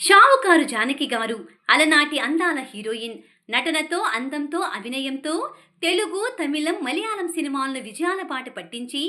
షావుకారు జానకి గారు అలనాటి అందాల హీరోయిన్. నటనతో అందంతో అభినయంతో తెలుగు తమిళం మలయాళం సినిమాలను విజయాల బాట పట్టించి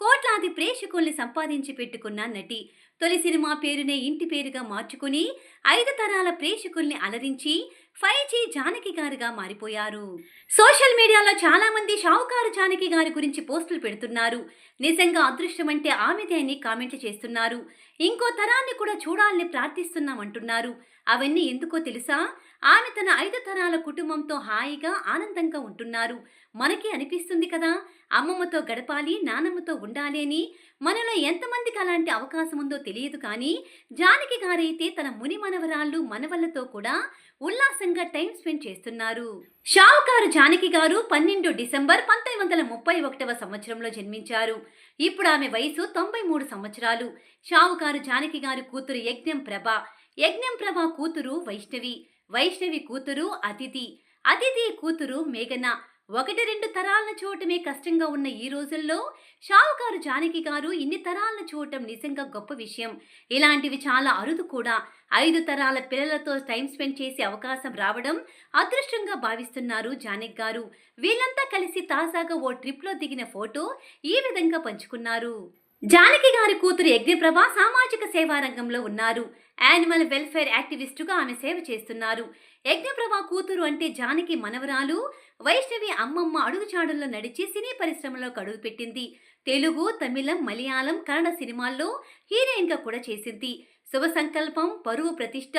కోట్లాది ప్రేక్షకుల్ని సంపాదించి పెట్టుకున్న నటి. తొలి సినిమా పేరునే ఇంటి పేరుగా మార్చుకుని ఐదు తరాల ప్రేక్షకుల్ని అలరించి ఫైవ్ జీ జానకి గారుగా మారిపోయారు. సోషల్ మీడియాలో చాలా మంది షావుకారు జానకి గారి గురించి పోస్టులు పెడుతున్నారు. నిజంగా అదృష్టం అంటే ఆమెదే అని కామెంట్లు చేస్తున్నారు. ఇంకో తరాన్ని కూడా చూడాలని ప్రార్థిస్తున్నామంటున్నారు. అవన్నీ ఎందుకో తెలుసా? ఆమె తన ఐదు తరాల కుటుంబంతో హాయిగా ఆనందంగా ఉంటున్నారు. మనకి అనిపిస్తుంది కదా? అమ్మమ్మతో గడపాలి నానమ్మతో ఉండాలి అని. మనలో ఎంతమందికి అలాంటి అవకాశం ఉందో తెలియదు కానీ జానకి గారైతే తన ముని మనవరాళ్ళు మనవళ్ళతో కూడా ఉల్లాసంగా టైం స్పెండ్ చేస్తున్నారు. షావుకారు జానకి గారు పన్నెండు డిసెంబర్ పంతొమ్మిది వందల ముప్పై ఒకటవ సంవత్సరంలో జన్మించారు. ఇప్పుడు ఆమె వయసు తొంభై మూడు సంవత్సరాలు. షావుకారు జానకి గారు కూతురు యజ్ఞం ప్రభ. యజ్ఞం ప్రభ కూతురు వైష్ణవి. వైష్ణవి కూతురు అతిథి. అతిథి కూతురు మేఘన. ఒకటి రెండు తరాలను చూడటమే కష్టంగా ఉన్న ఈ రోజుల్లో షావుకారు జానకి గారు ఇన్ని తరాలను చూడటం నిజంగా గొప్ప విషయం. ఇలాంటివి చాలా అరుదు కూడా. ఐదు తరాల పిల్లలతో టైం స్పెండ్ చేసే అవకాశం రావడం అదృష్టంగా భావిస్తున్నారు జానక్ గారు. వీళ్ళంతా కలిసి తాజాగా ఓ ట్రిప్లో దిగిన ఫోటో ఈ విధంగా పంచుకున్నారు. జానకి గారి కూతురు యజ్ఞప్రభ సామాజిక సేవా రంగంలో ఉన్నారు. యానిమల్ వెల్ఫేర్ యాక్టివిస్టుగా ఆమె సేవ చేస్తున్నారు. యజ్ఞప్రభ కూతురు అంటే జానకి మనవరాలు. వైష్ణవి అమ్మమ్మ అడుగుచాడుల్లో నడిచి సినీ పరిశ్రమలో కడుగు పెట్టింది. తెలుగు తమిళం మలయాళం కన్నడ సినిమాల్లో హీరోయిన్గా కూడా చేసింది. శుభ సంకల్పం పరువు ప్రతిష్ట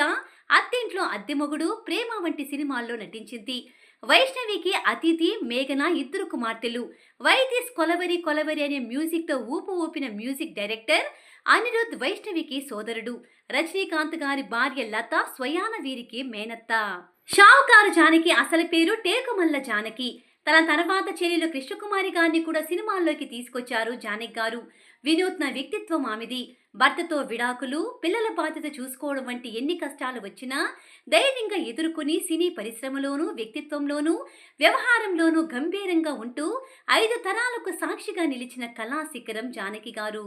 అత్తింట్లో అద్దెమొగుడు ప్రేమ వంటి సినిమాల్లో నటించింది. వైష్ణవికి అతిథి మేఘన ఇద్దరు కుమార్తెలు. వైదిస్ కొలవరి కొలవరి అనే మ్యూజిక్తో ఊపు ఊపిన మ్యూజిక్ డైరెక్టర్ అనిరుద్ వైష్ణవికి సోదరుడు. రజనీకాంత్ గారి భార్య లత స్వయాన వీరికి మేనత్త. షావుకారు జానకి అసలు పేరు టేకుమల్ల జానకి. తన తర్వాత చెల్లెలు కృష్ణకుమారి గారిని కూడా సినిమాల్లోకి తీసుకొచ్చారు జానక్ గారు. వినూత్న వ్యక్తిత్వం ఆమెది. భర్తతో విడాకులు పిల్లల బాధ్యత చూసుకోవడం వంటి ఎన్ని కష్టాలు వచ్చినా ధైర్యంగా ఎదుర్కొని సినీ పరిశ్రమలోనూ వ్యక్తిత్వంలోనూ వ్యవహారంలోనూ గంభీరంగా ఉంటూ ఐదు తరాలకు సాక్షిగా నిలిచిన కళా శిఖరం జానకి గారు.